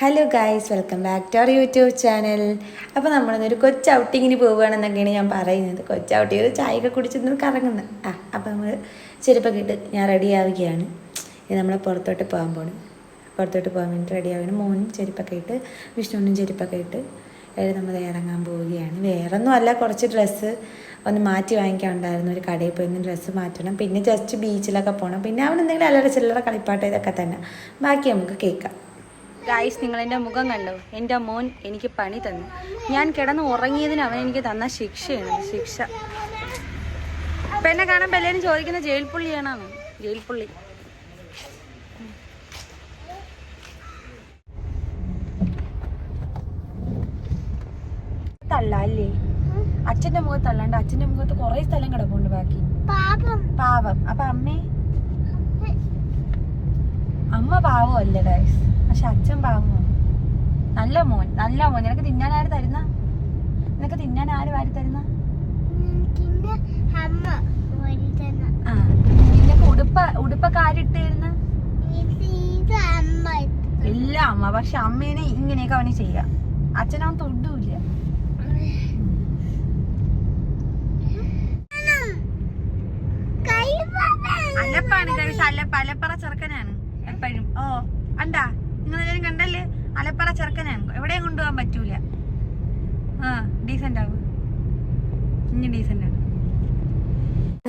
Hello guys welcome back to our YouTube channel അപ്പോൾ നമ്മളിന്നൊരു കൊച്ചു ഔട്ടിങ്ങിന് പോവുകയാണെന്നൊക്കെയാണ് ഞാൻ പറയുന്നത്. കൊച്ചു ഔട്ടിങ് ഒരു ചായയൊക്കെ കുടിച്ചിരുന്ന് കറങ്ങുന്നത് ആ അപ്പോൾ നമ്മൾ ചെരുപ്പൊക്കെ ഇട്ട് ഞാൻ റെഡിയാവുകയാണ് ഇത് നമ്മൾ പുറത്തോട്ട് പോകാൻ പോണ്. പുറത്തോട്ട് പോകാൻ വേണ്ടി റെഡി ആവുകയാണ്. മോനും ചെരുപ്പൊക്കെ ഇട്ട് വിഷ്ണുവിനും ചെരുപ്പൊക്കെ ഇട്ട് നമ്മൾ ഇറങ്ങാൻ പോവുകയാണ്. വേറൊന്നും അല്ല കുറച്ച് ഡ്രസ്സ് ഒന്ന് മാറ്റി വാങ്ങിക്കാനുണ്ടായിരുന്നു ഒരു കടയിൽ പോയി ഡ്രസ്സ് മാറ്റണം. പിന്നെ ജസ്റ്റ് ബീച്ചിലൊക്കെ പോകണം പിന്നെ അവിടെ എന്തെങ്കിലും അല്ലറ ചില്ലറ കളിപ്പാട്ട് ഇതൊക്കെ തന്നെ. ബാക്കി നമുക്ക് കേൾക്കാം. ഗായ്സ് നിങ്ങൾ എന്റെ മുഖം കണ്ടു? എന്റെ മോൻ എനിക്ക് പണി തന്നു. ഞാൻ കിടന്ന് ഉറങ്ങിയതിന് അവൻ എനിക്ക് തന്ന ശിക്ഷയാണ്. ശിക്ഷ. ഇപ്പം കാണാൻ പെല്ലേനും എല്ലാവരും ചോദിക്കുന്ന ജയിൽ പുള്ളിയാണോ ജയിൽ പുള്ളി. തള്ളല്ലേ? അച്ഛന്റെ മുഖത്ത് തള്ളാണ്ട് അച്ഛന്റെ മുഖത്ത് കുറെ സ്ഥലം കിടപ്പുണ്ട് ബാക്കി. പാവം. അപ്പൊ അമ്മേ? അമ്മ പാവമല്ല ഗൈസ് പക്ഷെ അച്ഛൻ പാവമോ നല്ല മോൻ നല്ല മോൻ. നിനക്ക് തിന്നാൻ ആര് തരുന്ന? നിനക്ക് തിന്നാൻ ആര് വാരി തരുന്ന? ആ നിനക്ക് ഉടുപ്പ ഉടുപ്പൊക്കെ ആരിട്ട് തരുന്ന? എല്ലാം അമ്മ പക്ഷെ അമ്മേനെ ഇങ്ങനെയൊക്കെ അവന് ചെയ്യാം. അച്ഛനവൻ തൊണ്ടുമില്ല അലപ്പാണ് ഗൈസ് അലപ്പ. അലപ്പറ ചെറുക്കനാണ്. എപ്പോഴും. ഓ കണ്ടാ? നിങ്ങൾ എല്ലാവരും കണ്ടല്ലേ? അലപ്പറ ചെറുക്കനാണ് എവിടെയും കൊണ്ടുപോകാൻ പറ്റൂല. ആ ഡീസെന്റ് ആവും. ഇനി ഡീസെന്റ് ആണ്.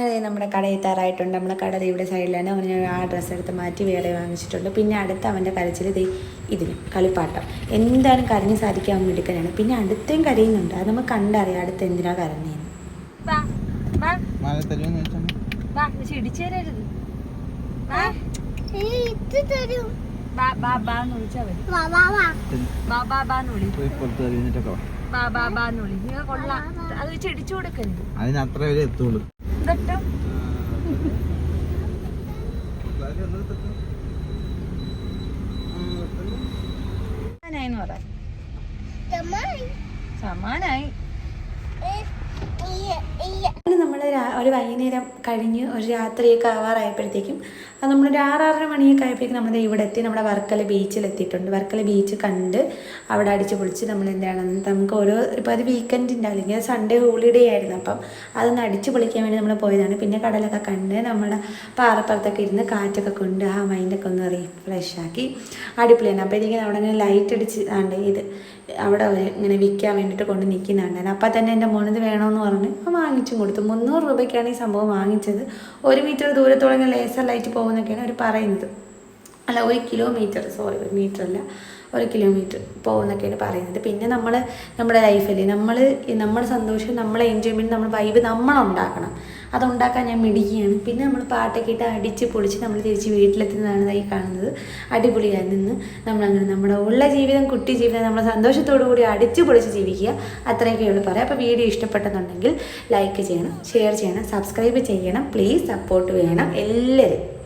അതെ നമ്മുടെ കട എത്താറായിട്ടുണ്ട്. നമ്മുടെ കട ഇവിടെ സൈഡിലാണ്. അവന് ഞാൻ ആ ഡ്രസ്സ് എടുത്ത് മാറ്റി വേറെ വാങ്ങിച്ചിട്ടുണ്ട്. പിന്നെ അടുത്ത അവന്റെ കരച്ചിൽ ദേ ഇതിന് കളിപ്പാട്ടം. എന്താണ് കരഞ്ഞ് സാധിക്കാൻ അവൻ എടുക്കാനാണ് പിന്നെ അടുത്തേം കരയുന്നുണ്ട്. അത് നമുക്ക് കണ്ടറിയാം. അടുത്ത് എന്തിനാ കരഞ്ഞേന്ന്. ഇടിച്ചു തരരുത് അത് വെച്ച് ഇടിച്ചു കൊടുക്കരുത് അതിന് അത്ര വരെ എത്തുള്ളൂ. ഇതൊട്ടോ പറ സമ്മായി. സമാനായി. ഈ ഈ നമ്മൾ ഒരു വൈകുന്നേരം കഴിഞ്ഞ് ഒരു രാത്രിയൊക്കെ ആവാറായപ്പോഴത്തേക്കും അത് നമ്മളൊരു ആറാറര മണിയൊക്കെ ആയപ്പോഴേക്കും നമ്മൾ ഇവിടെ എത്തി. നമ്മുടെ വർക്കല ബീച്ചിൽ എത്തിയിട്ടുണ്ട്. വർക്കല ബീച്ച് കണ്ട് അവിടെ അടിച്ച് പൊളിച്ച് നമ്മൾ എന്താണ് നമുക്ക് ഓരോ ഇപ്പോൾ അത് വീക്കെൻഡിന്റെ അല്ലെങ്കിൽ സൺഡേ ഹോളിഡേ ആയിരുന്നു. അപ്പം അതൊന്ന് അടിച്ച് പൊളിക്കാൻ വേണ്ടി നമ്മൾ പോയതാണ്. പിന്നെ കടലൊക്കെ കണ്ട് നമ്മുടെ പാറപ്പുറത്തൊക്കെ ഇരുന്ന് കാറ്റൊക്കെ കൊണ്ട് ആ മൈൻഡൊക്കെ ഒന്ന് റീഫ്രഷ് ആക്കി അടിപൊളിയാണ് അപ്പോഴത്തേക്കും അവിടെ ഇങ്ങനെ ലൈറ്റ് അടിച്ച് ആണ്ട് ഇത് അവിടെ ഇങ്ങനെ വിൽക്കാൻ വേണ്ടിയിട്ട് കൊണ്ട് നിൽക്കുന്നുണ്ടായിരുന്നു അപ്പം തന്നെ എന്റെ മോനത് വേണമെന്ന് പറഞ്ഞ് വാങ്ങിച്ചും കൊടുത്തു. മുന്നൂറ് രൂപയ്ക്കാണ് ഈ സംഭവം വാങ്ങിച്ചത്. ഒരു മീറ്റർ ദൂരത്തോളം ലേസർ ലൈറ്റ് പോകുന്നൊക്കെയാണ് അവർ പറയുന്നത്. അല്ല ഒരു കിലോമീറ്റർ സോറി ഒരു മീറ്റർ അല്ല ഒരു കിലോമീറ്റർ പോകുന്നൊക്കെയാണ് പറയുന്നത്. പിന്നെ നമ്മൾ നമ്മുടെ ലൈഫിൽ നമ്മൾ നമ്മുടെ സന്തോഷം നമ്മളെ എൻജോയ്മെന്റ് നമ്മൾ വൈബ് നമ്മളുണ്ടാക്കണം അതുണ്ടാക്കാൻ ഞാൻ മിടിക്കുകയാണ് പിന്നെ നമ്മൾ പാട്ടൊക്കെ ഇട്ട് അടിച്ച് പൊളിച്ച് നമ്മൾ തിരിച്ച് വീട്ടിലെത്തുന്നതാണ് ഈ കാണുന്നത്. അടിപൊളിയായി നിന്ന് നമ്മളങ്ങനെ നമ്മുടെ ഉള്ള ജീവിതം കുട്ടി ജീവിതം നമ്മൾ സന്തോഷത്തോടു കൂടി അടിച്ച് പൊളിച്ച് ജീവിക്കുക. അത്രയൊക്കെ ഉള്ളൂ പറയാം. അപ്പോൾ വീഡിയോ ഇഷ്ടപ്പെട്ടെന്നുണ്ടെങ്കിൽ ലൈക്ക് ചെയ്യണം ഷെയർ ചെയ്യണം സബ്സ്ക്രൈബ് ചെയ്യണം. പ്ലീസ് സപ്പോർട്ട് വേണം എല്ലാവരും.